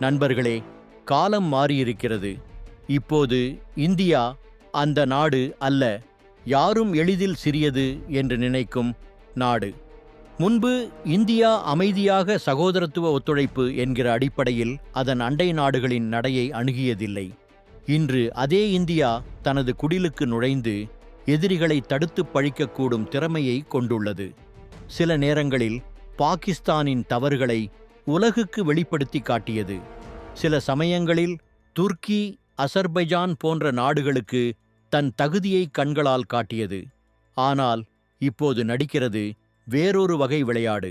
நண்பர்களே காலம் மாறியிருக்கிறது. இப்போது இந்தியா அந்த நாடு அல்ல யாரும் எளிதில் சிறியது என்று நினைக்கும் நாடு. முன்பு இந்தியா அமைதியாக சகோதரத்துவ ஒத்துழைப்பு என்கிற அடிப்படையில் அதன் அண்டை நாடுகளின் நடையை அணுகியதில்லை. இன்று அதே இந்தியா தனது குடிலுக்கு நுழைந்து எதிரிகளை தடுத்துப் பழிக்கக்கூடும் திறமையை கொண்டுள்ளது. சில நேரங்களில் பாகிஸ்தானின் தவறுகளை உலகுக்கு வெளிப்படுத்தி காட்டியது. சில சமயங்களில் துர்க்கி அசர்பைஜான் போன்ற நாடுகளுக்கு தன் தகுதியை கண்களால் காட்டியது. ஆனால் இப்போது நடிக்கிறது வேறொரு வகை விளையாடு.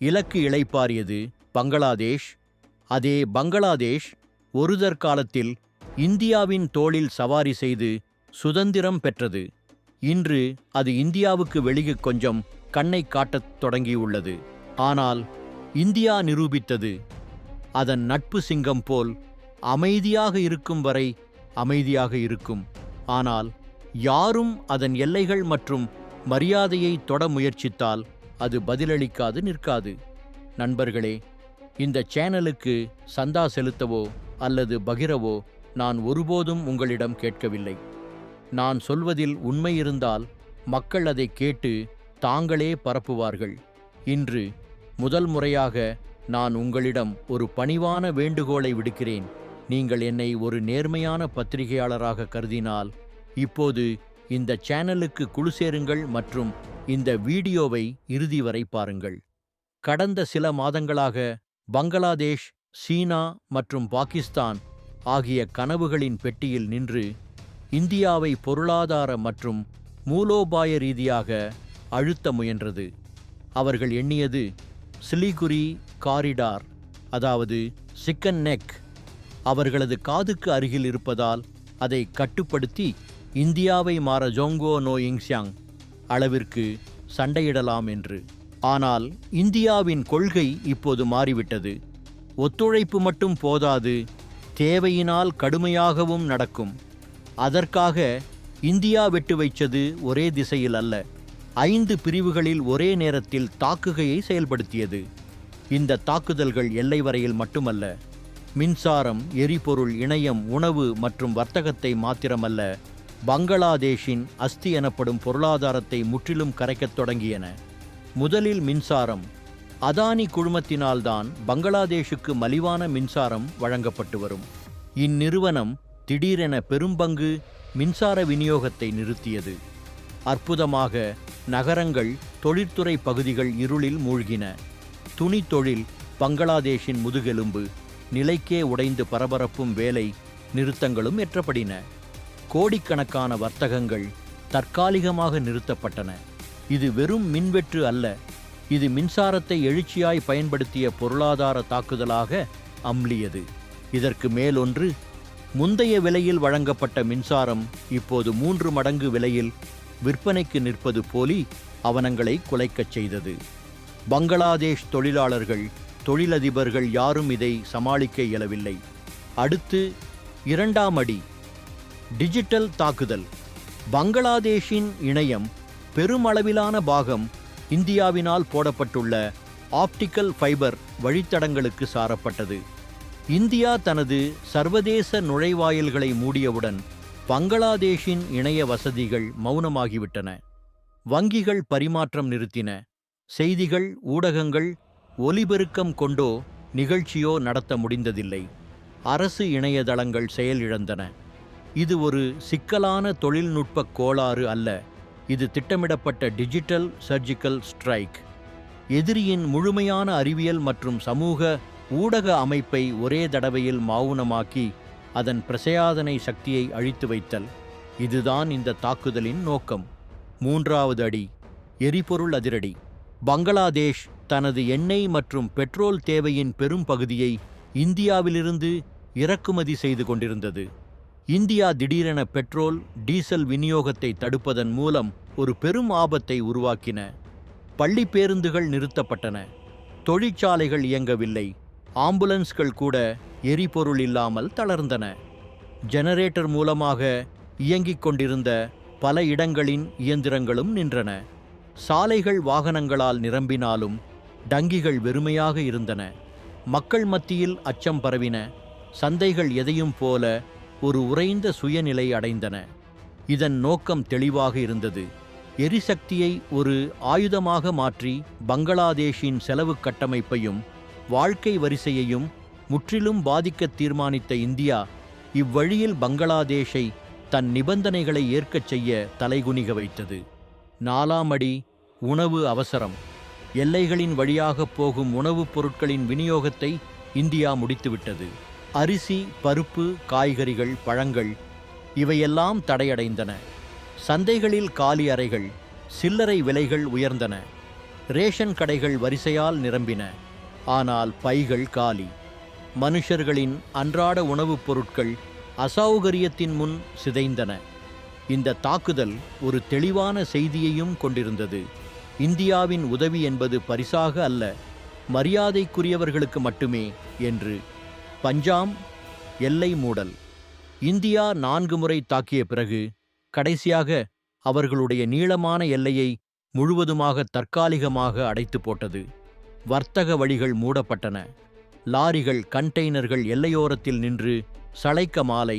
இலக்கு இளைப்பாரியது பங்களாதேஷ். அதே பங்களாதேஷ் ஒருதற் காலத்தில் இந்தியாவின் தோளில் சவாரி செய்து சுதந்திரம் பெற்றது. இன்று அது இந்தியாவுக்கு வெளியே கொஞ்சம் கண்ணை காட்டத் தொடங்கியுள்ளது. ஆனால் இந்தியா நிரூபித்தது அதன் நட்பு சிங்கம் போல் அமைதியாக இருக்கும் வரை அமைதியாக இருக்கும். ஆனால் யாரும் அதன் எல்லைகள் மற்றும் மரியாதையை தொட முயற்சித்தால் அது பதிலளிக்காது நிற்காது. நண்பர்களே இந்த சேனலுக்கு சந்தா செலுத்தவோ அல்லது பகிரவோ நான் ஒருபோதும் உங்களிடம் கேட்கவில்லை. நான் சொல்வதில் உண்மை இருந்தால் மக்கள் அதை கேட்டு தாங்களே பரப்புவார்கள். இன்று முதல் முறையாக நான் உங்களிடம் ஒரு பணிவான வேண்டுகோளை விடுக்கிறேன். நீங்கள் என்னை ஒரு நேர்மையான பத்திரிகையாளராக கருதினால் இப்போது இந்த சேனலுக்கு குழு சேருங்கள் மற்றும் இந்த வீடியோவை இறுதி வரை பாருங்கள். கடந்த சில மாதங்களாக பங்களாதேஷ் சீனா மற்றும் பாகிஸ்தான் ஆகிய கனவுகளின் பெட்டியில் நின்று இந்தியாவை பொருளாதார மற்றும் மூலோபாய ரீதியாக அழுத்த முயன்றது. அவர்கள் எண்ணியது சிலிகுரி காரிடார் அதாவது சிக்கன் நெக். அவர்களது காதுக்கு அருகில் இருப்பதால் அதை கட்டுப்படுத்தி இந்தியாவை மாற ஜோங்கோ நோ அளவிற்கு சண்டையிடலாம் என்று. ஆனால் இந்தியாவின் கொள்கை இப்போது மாறிவிட்டது. ஒத்துழைப்பு மட்டும் போதாது தேவையினால் கடுமையாகவும் நடக்கும். அதற்காக இந்தியா வெட்டு வைச்சது ஒரே திசையில் அல்ல ஐந்து பிரிவுகளில் ஒரே நேரத்தில் தாக்குகையை செயல்படுத்தியது. இந்த தாக்குதல்கள் எல்லை வரையில் மட்டுமல்ல மின்சாரம் எரிபொருள் இணையம் உணவு மற்றும் வர்த்தகத்தை மாத்திரமல்ல பங்களாதேஷின் அஸ்தி எனப்படும் பொருளாதாரத்தை முற்றிலும் கரைக்கத் தொடங்கியன. முதலில் மின்சாரம். அதானி குழுமத்தினால்தான் பங்களாதேஷுக்கு மலிவான மின்சாரம் வழங்கப்பட்டு வரும். இந்நிறுவனம் திடீரென பெரும்பங்கு மின்சார விநியோகத்தை நிறுத்தியது. அற்புதமாக நகரங்கள் தொழிற்துறை பகுதிகள் இருளில் மூழ்கின. துணி தொழில் பங்களாதேஷின் முதுகெலும்பு நிலைக்கே உடைந்து பரபரப்பும் வேலை நிறுத்தங்களும் எற்றப்படின கோடிக்கணக்கான வர்த்தகங்கள் தற்காலிகமாக நிறுத்தப்பட்டன. இது வெறும் மின்வெற்று அல்ல இது மின்சாரத்தை எழுச்சியாய் பயன்படுத்திய பொருளாதார தாக்குதலாக அம்லியது. இதற்கு மேலொன்று முந்தைய விலையில் வழங்கப்பட்ட மின்சாரம் இப்போது மூன்று மடங்கு விலையில் விற்பனைக்கு நிற்பது போலி அவனங்களை குலைக்கச் செய்தது. பங்களாதேஷ் தொழிலாளர்கள் தொழிலதிபர்கள் யாரும் இதை சமாளிக்க இயலவில்லை. அடுத்து இரண்டாம் அடி டிஜிட்டல் தாக்குதல். பங்களாதேஷின் இணையம் பெருமளவிலான பாகம் இந்தியாவினால் போடப்பட்டுள்ள ஆப்டிக்கல் ஃபைபர் வழித்தடங்களுக்கு சாரப்பட்டது. இந்தியா தனது சர்வதேச நுழைவாயில்களை மூடியவுடன் பங்களாதேஷின் இணைய வசதிகள் மௌனமாகிவிட்டன. வங்கிகள் பரிமாற்றம் நிறுத்தின. செய்திகள் ஊடகங்கள் ஒலிபெருக்கம் கொண்டோ நிகழ்ச்சியோ நடத்த முடிந்ததில்லை. அரசு இணையதளங்கள் செயலிழந்தன. இது ஒரு சிக்கலான தொழில்நுட்ப கோளாறு அல்ல. இது திட்டமிடப்பட்ட டிஜிட்டல் சர்ஜிக்கல் ஸ்ட்ரைக். எதிரியின் முழுமையான அறிவியல் மற்றும் சமூக ஊடக அமைப்பை ஒரே தடவையில் மௌனமாக்கி அதன் பிரசயாதனை சக்தியை அழித்து வைத்தல். இதுதான் இந்த தாக்குதலின் நோக்கம். மூன்றாவது அடி எரிபொருள் அதிரடி. பங்களாதேஷ் தனது எண்ணெய் மற்றும் பெட்ரோல் தேவையின் பெரும் பகுதியை இந்தியாவிலிருந்து இறக்குமதி செய்து கொண்டிருந்தது. இந்தியா திடீரென பெட்ரோல் டீசல் விநியோகத்தை தடுப்பதன் மூலம் ஒரு பெரும் ஆபத்தை உருவாக்கின. பள்ளி பேருந்துகள் நிறுத்தப்பட்டன. தொழிற்சாலைகள் இயங்கவில்லை. ஆம்புலன்ஸ்கள் கூட எரிபொருள் இல்லாமல் தளர்ந்தன. ஜெனரேட்டர் மூலமாக இயங்கிக் கொண்டிருந்த பல இடங்களின் இயந்திரங்களும் நின்றன. சாலைகள் வாகனங்களால் நிரம்பினாலும் டங்கிகள் வெறுமையாக இருந்தன. மக்கள் மத்தியில் அச்சம் பரவின. சந்தைகள் எதையும் போல ஒரு உறைந்த சுயநிலை அடைந்தன. இதன் நோக்கம் தெளிவாக இருந்தது. எரிசக்தியை ஒரு ஆயுதமாக மாற்றி பங்களாதேஷின் செலவு கட்டமைப்பையும் வாழ்க்கை வரிசையையும் முற்றிலும் பாதிக்க தீர்மானித்த இந்தியா இவ்வழியில் பங்களாதேஷை தன் நிபந்தனைகளை ஏற்கச் செய்ய தலைகுனிக வைத்தது. நாலாம் அடி உணவு அவசரம். எல்லைகளின் வழியாக போகும் உணவுப் பொருட்களின் விநியோகத்தை இந்தியா முடித்துவிட்டது. அரிசி பருப்பு காய்கறிகள் பழங்கள் இவையெல்லாம் தடையடைந்தன. சந்தைகளில் காலி அறைகள் சில்லறை விலைகள் உயர்ந்தன. ரேஷன் கடைகள் வரிசையால் நிரம்பின. ஆனால் பைகள் காலி. மனுஷர்களின் அன்றாட உணவுப் பொருட்கள் அசௌகரியத்தின் முன் சிதைந்தன. இந்த தாக்குதல் ஒரு தெளிவான செய்தியையும் கொண்டிருந்தது. இந்தியாவின் உதவி என்பது பரிசாக அல்ல மரியாதைக்குரியவர்களுக்கு மட்டுமே என்று. பஞ்சாம் எல்லை மூடல். இந்தியா நான்கு முறை தாக்கிய பிறகு கடைசியாக அவர்களுடைய நீளமான எல்லையை முழுவதுமாக தற்காலிகமாக அடைத்து போட்டது. வர்த்தக வழிகள் மூடப்பட்டன. லாரிகள் கண்டெய்னர்கள் எல்லையோரத்தில் நின்று சளைக்க மாலை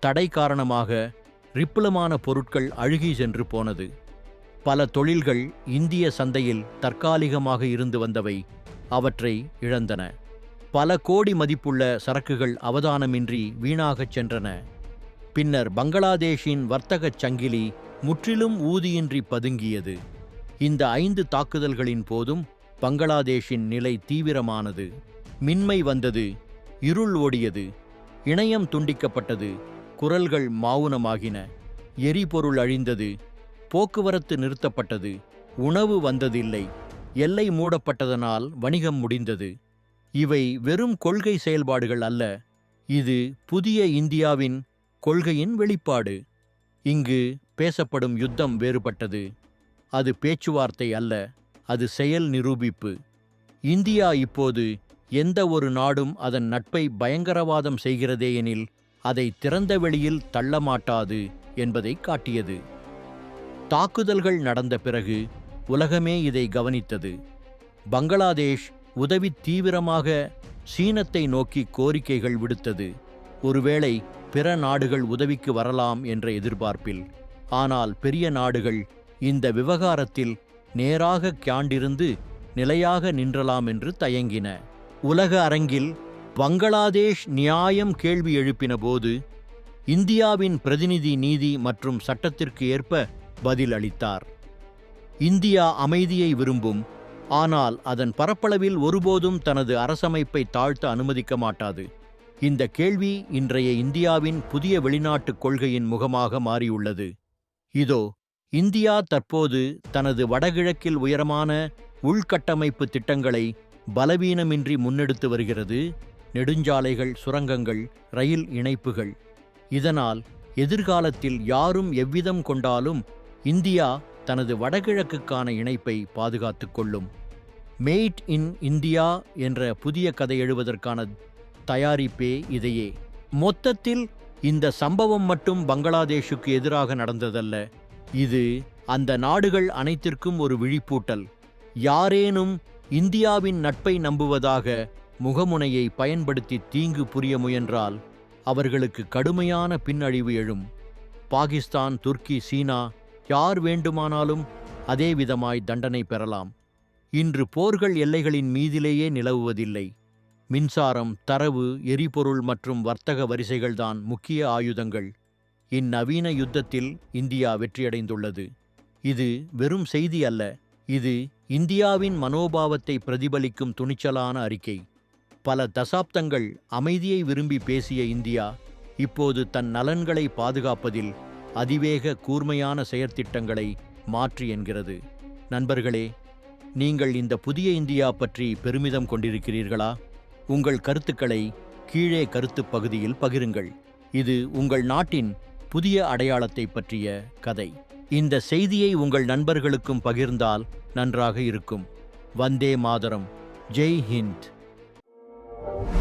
தடை காரணமாக ரிப்புலமான பொருட்கள் அழுகி சென்று போனது. பல தொழில்கள் இந்திய சந்தையில் தற்காலிகமாக இருந்து வந்தவை அவற்றை இழந்தன. பல கோடி மதிப்புள்ள சரக்குகள் அவதானமின்றி வீணாகச் சென்றன. பின்னர் பங்களாதேஷின் வர்த்தகச் சங்கிலி முற்றிலும் ஊதியின்றி பதுங்கியது. இந்த ஐந்து தாக்குதல்களின் போதும் பங்களாதேஷின் நிலை தீவிரமானது. மின்மை வந்தது இருள் ஓடியது இணையம் துண்டிக்கப்பட்டது குரல்கள் மௌனமாகின எரிபொருள் அழிந்தது. போக்குவரத்து நிறுத்தப்பட்டது. உணவு வந்ததில்லை. எல்லை மூடப்பட்டதனால் வணிகம் முடிந்தது. இவை வெறும் கொள்கை செயல்பாடுகள் அல்ல. இது புதிய இந்தியாவின் கொள்கையின் வெளிப்பாடு. இங்கு பேசப்படும் யுத்தம் வேறுபட்டது. அது பேச்சுவார்த்தை அல்ல. அது செயல் நிரூபிப்பு. இந்தியா இப்போது எந்த ஒரு நாடும் அதன் நட்பை பயங்கரவாதம் செய்கிறதேயெனில் அதை திறந்த வெளியில் தள்ளமாட்டாது என்பதை காட்டியது. தாக்குதல்கள் நடந்த பிறகு உலகமே இதை கவனித்தது. பங்களாதேஷ் உதவி தீவிரமாக சீனத்தை நோக்கி கோரிக்கைகள் விடுத்தது. ஒருவேளை பிற நாடுகள் உதவிக்கு வரலாம் என்ற எதிர்பார்ப்பில். ஆனால் பெரிய நாடுகள் இந்த விவகாரத்தில் நேராக கியாண்டிருந்து நிலையாக நின்றலாம் என்று தயங்கின. உலக அரங்கில் பங்களாதேஷ் நியாயம் கேள்வி எழுப்பின போது இந்தியாவின் பிரதிநிதி நீதி மற்றும் சட்டத்திற்கு ஏற்ப பதில் அளித்தார். இந்தியா அமைதியை விரும்பும் ஆனால் அதன் பரப்பளவில் ஒருபோதும் தனது அரசமைப்பை தாழ்த்த அனுமதிக்க மாட்டாது. இந்த கேள்வி இன்றைய இந்தியாவின் புதிய வெளிநாட்டுக் கொள்கையின் முகமாக மாறியுள்ளது. இதோ இந்தியா தற்போது தனது வடகிழக்கில் உயரமான உள்கட்டமைப்பு திட்டங்களை பலவீனமின்றி முன்னெடுத்து வருகிறது. நெடுஞ்சாலைகள் சுரங்கங்கள் ரயில் இணைப்புகள். இதனால் எதிர்காலத்தில் யாரும் எவ்விதம் கொண்டாலும் இந்தியா தனது வடகிழக்குக்கான இணைப்பை பாதுகாத்துக்கொள்ளும் கொள்ளும். மேட் இன் இந்தியா என்ற புதிய கதை எழுவதற்கான தயாரிப்பே இதையே. மொத்தத்தில் இந்த சம்பவம் மட்டும் பங்களாதேஷுக்கு எதிராக நடந்ததல்ல. இது அந்த நாடுகள் அனைத்திற்கும் ஒரு விழிப்பூட்டல். யாரேனும் இந்தியாவின் நட்பை நம்புவதாக முகமுனையை பயன்படுத்தி தீங்கு புரிய முயன்றால் அவர்களுக்கு கடுமையான பின்னழிவு எழும். பாகிஸ்தான் துர்க்கி சீனா யார் வேண்டுமானாலும் அதே விதமாய் தண்டனை பெறலாம். இன்று போர்கள் எல்லைகளின் மீதிலேயே நிலவுவதில்லை. மின்சாரம் தரவு எரிபொருள் மற்றும் வர்த்தக வரிசைகள்தான் முக்கிய ஆயுதங்கள். இந்நவீன யுத்தத்தில் இந்தியா வெற்றியடைந்துள்ளது. இது வெறும் செய்தி அல்ல இது இந்தியாவின் மனோபாவத்தை பிரதிபலிக்கும் துணிச்சலான அறிக்கை. பல தசாப்தங்கள் அமைதியை விரும்பி பேசிய இந்தியா இப்போது தன் நலன்களை பாதுகாப்பதில் அதிவேக கூர்மையான செயற்திட்டங்களை மாற்றி என்கிறது. நண்பர்களே நீங்கள் இந்த புதிய இந்தியா பற்றி பெருமிதம் கொண்டிருக்கிறீர்களா? உங்கள் கருத்துக்களை கீழே கருத்துப் பகுதியில் பகிருங்கள். இது உங்கள் நாட்டின் புதிய அடையாளத்தை பற்றிய கதை. இந்த செய்தியை உங்கள் நண்பர்களுக்கும் பகிர்ந்தால் நன்றாக இருக்கும். வந்தே மாதரம். ஜெய் ஹிந்த். you